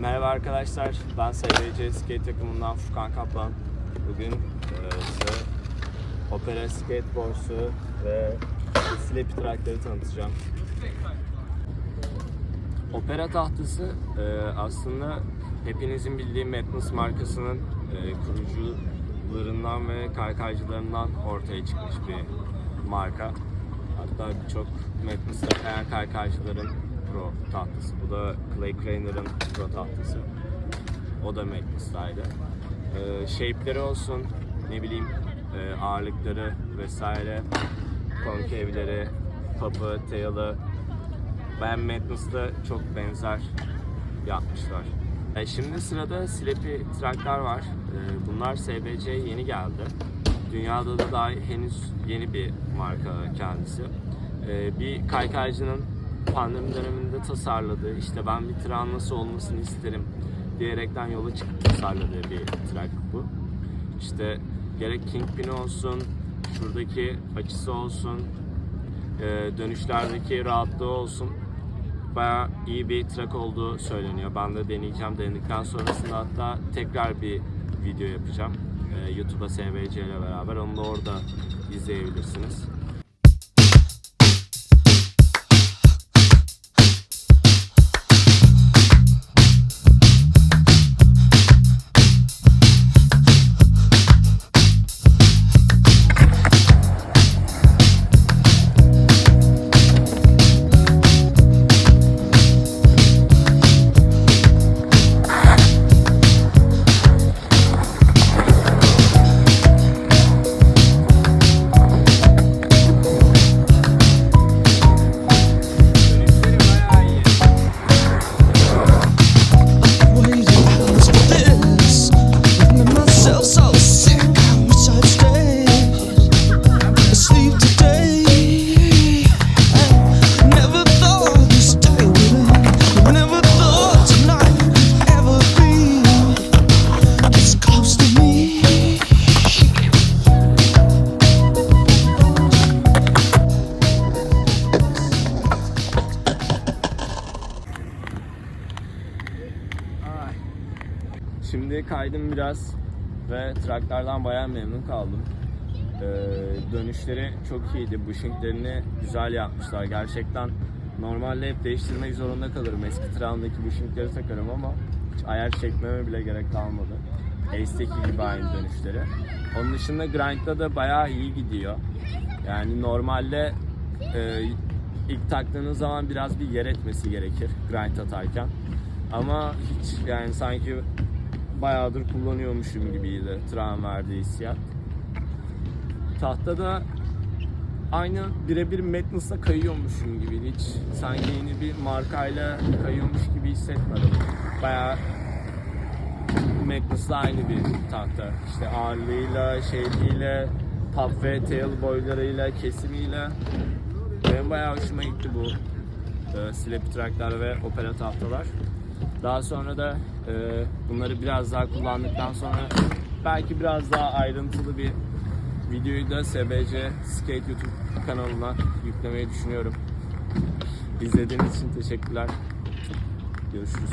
Merhaba arkadaşlar, ben SBC Skate takımından Furkan Kaplan. Bugün e, size Opera Skateboards'u ve Slappy Track'ları tanıtacağım. Opera tahtası e, aslında hepinizin bildiği Madness markasının e, kurucularından ve kaykaycılarından ortaya çıkmış bir marka. Hatta birçok Madness'ta kayan kaykaycıların pro tahtası. Bu da Clay Craner'ın pro tahtası. O da Madness'taydı. E, shape'leri olsun, ne bileyim e, ağırlıkları vesaire, koncave'leri, pup'ı, tail'ı, ben Madness'ta çok benzer yapmışlar. E, şimdi sırada Slappy Track'lar var. E, bunlar SBC yeni geldi. Dünyada da daha henüz yeni bir marka kendisi. E, bir kaykaycının pandemi döneminde tasarladığı, işte ben bir tırağın nasıl olmasını isterim diyerekten yola çıkıp tasarladığı bir track bu. İşte gerek Kingpin olsun, şuradaki açısı olsun, e, dönüşlerdeki rahatlığı olsun bayağı iyi bir track olduğu söyleniyor. Ben de deneyeceğim. Denedikten sonrasında hatta tekrar bir video yapacağım. E, YouTube'a SBC ile beraber. Onu da orada izleyebilirsiniz. Şimdi kaydım biraz ve tracklardan bayağı memnun kaldım. Ee, dönüşleri çok iyiydi. Bushinglerini güzel yapmışlar. Gerçekten normalde hep değiştirmek zorunda kalırım. Eski travmdaki bushingleri takarım ama hiç ayar çekmeme bile gerek kalmadı. Ace'deki gibi aynı dönüşleri. Onun dışında grind'da da bayağı iyi gidiyor. Yani normalde e, ilk taktığınız zaman biraz bir yer etmesi gerekir grind atarken. Ama hiç yani sanki bayağıdır kullanıyormuşum gibiydi travm verdiği hissiyat. Tahtada aynı birebir Madness'la kayıyormuşum gibi hiç sanki yeni bir markayla kayıyormuş gibi hissetmedim. Bayağı Magnus'la aynı bir tahta. İşte ağırlığıyla, şeyliğiyle, pop ve tail boylarıyla, kesimiyle. Benim bayağı hoşuma gitti bu e, Slappy tracklar ve opera tahtalar. Daha sonra da e, bunları biraz daha kullandıktan sonra belki biraz daha ayrıntılı bir videoyu da SBC Skate YouTube kanalına yüklemeyi düşünüyorum. İzlediğiniz için teşekkürler. Görüşürüz.